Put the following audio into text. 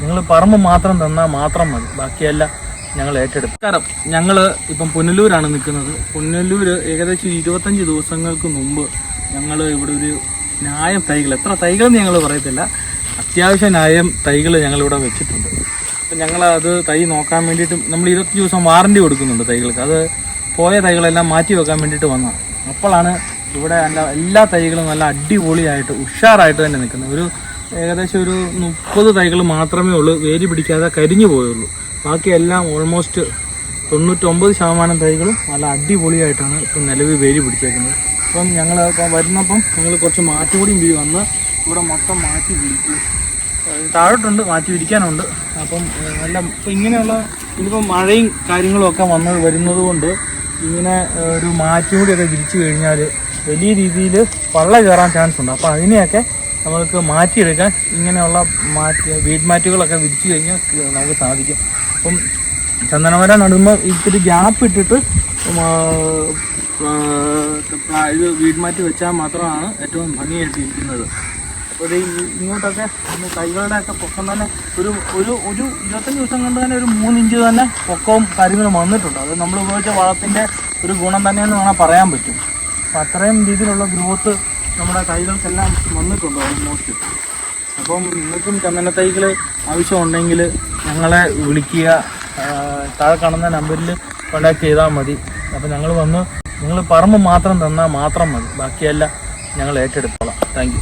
നിങ്ങൾ പറമ്പ് മാത്രം തന്നാൽ മാത്രം മതി. ബാക്കിയല്ല ഞങ്ങൾ ഏറ്റെടുക്കും. കാരണം ഞങ്ങൾ ഇപ്പം പുനലൂരാണ് നിൽക്കുന്നത്. പുനലൂർ ഏകദേശം ഇരുപത്തഞ്ച് ദിവസങ്ങൾക്ക് മുമ്പ് ഞങ്ങൾ ഇവിടെ ഒരു ന്യായം തൈകൾ എത്ര തൈകൾ ഞങ്ങൾ പറയത്തില്ല. അത്യാവശ്യം ന്യായം തൈകൾ ഞങ്ങളിവിടെ വെച്ചിട്ടുണ്ട്. അപ്പം ഞങ്ങളത് തൈ നോക്കാൻ വേണ്ടിയിട്ട് നമ്മൾ ഇരുപത്തഞ്ച് ദിവസം വാറണ്ടി കൊടുക്കുന്നുണ്ട് തൈകൾക്ക്. അത് പോയ തൈകളെല്ലാം മാറ്റി വെക്കാൻ വേണ്ടിയിട്ട് വന്നതാണ്. അപ്പോഴാണ് ഇവിടെ നല്ല എല്ലാ തൈകളും നല്ല അടിപൊളിയായിട്ട് ഉഷാറായിട്ട് തന്നെ നിൽക്കുന്നത്. ഒരു ഏകദേശം ഒരു മുപ്പത് തൈകൾ മാത്രമേ ഉള്ളൂ. വേരി പിടിക്കാതെ കരിഞ്ഞു പോയുള്ളൂ. ബാക്കിയെല്ലാം ഓൾമോസ്റ്റ് തൊണ്ണൂറ്റൊമ്പത് ശതമാനം തൈകളും നല്ല അടിപൊളിയായിട്ടാണ് ഇപ്പം നിലവിൽ വേരി പിടിച്ചേക്കുന്നത്. അപ്പം ഞങ്ങൾ ഇപ്പം വരുന്നപ്പം ഞങ്ങൾ കുറച്ച് മാറ്റുകൂടിയും വീ വന്ന് ഇവിടെ മൊത്തം മാറ്റി പിടിക്കും താഴോട്ടുണ്ട് മാറ്റി വിരിക്കാനുണ്ട് അപ്പം നല്ല ഇപ്പം ഇങ്ങനെയുള്ള ഇനിയിപ്പം മഴയും കാര്യങ്ങളും ഒക്കെ വന്ന് വരുന്നത് കൊണ്ട് ഇങ്ങനെ ഒരു മാറ്റി മാറ്റുകൂടിയൊക്കെ വിരിച്ചു കഴിഞ്ഞാൽ വലിയ രീതിയിൽ പള്ള കയറാൻ ചാൻസ് ഉണ്ട്. അപ്പോൾ അതിനെയൊക്കെ നമ്മൾക്ക് മാറ്റിയെടുക്കാൻ ഇങ്ങനെയുള്ള മാറ്റി വീട് മാറ്റുകളൊക്കെ വിരിച്ചു കഴിഞ്ഞാൽ നമുക്ക് സാധിക്കും. അപ്പം ചന്ദനമര നടുമ്പോൾ ഇത്തിരി ഗ്യാപ്പ് ഇട്ടിട്ട് ഇത് വീട് മാറ്റി വെച്ചാൽ മാത്രമാണ് ഏറ്റവും ഭംഗിയായിട്ട് ഇരിക്കുന്നത്. അപ്പോൾ ഇങ്ങോട്ടൊക്കെ കൈകളുടെ ഒക്കെ പൊക്കം തന്നെ ഒരു ഒരു ഒരു ഇരുപത്തഞ്ച് ദിവസം കൊണ്ട് തന്നെ ഒരു മൂന്നിഞ്ച് തന്നെ പൊക്കവും കാര്യങ്ങളും വന്നിട്ടുണ്ട്. അത് നമ്മൾ ഉപയോഗിച്ച വളത്തിന്റെ ഒരു ഗുണം തന്നെയെന്ന് വേണം പറയാൻ പറ്റും. അപ്പോൾ അത്രയും രീതിയിലുള്ള ഗ്രോത്ത് നമ്മുടെ കൈകൾക്കെല്ലാം വന്നിട്ടുണ്ട് ഓൾമോസ്റ്റ് അപ്പം നിങ്ങൾക്കും ചന്ദന തൈകൾ ആവശ്യമുണ്ടെങ്കിൽ ഞങ്ങളെ വിളിക്കുക. താഴെ കാണുന്ന നമ്പറിൽ കോൺടാക്ട് ചെയ്താൽ മതി. അപ്പം ഞങ്ങൾ വന്ന് നിങ്ങൾ പറമ്പ് മാത്രം തന്നാൽ മാത്രം മതി. ബാക്കിയെല്ലാം ഞങ്ങൾ ഏറ്റെടുത്തോളാം. താങ്ക്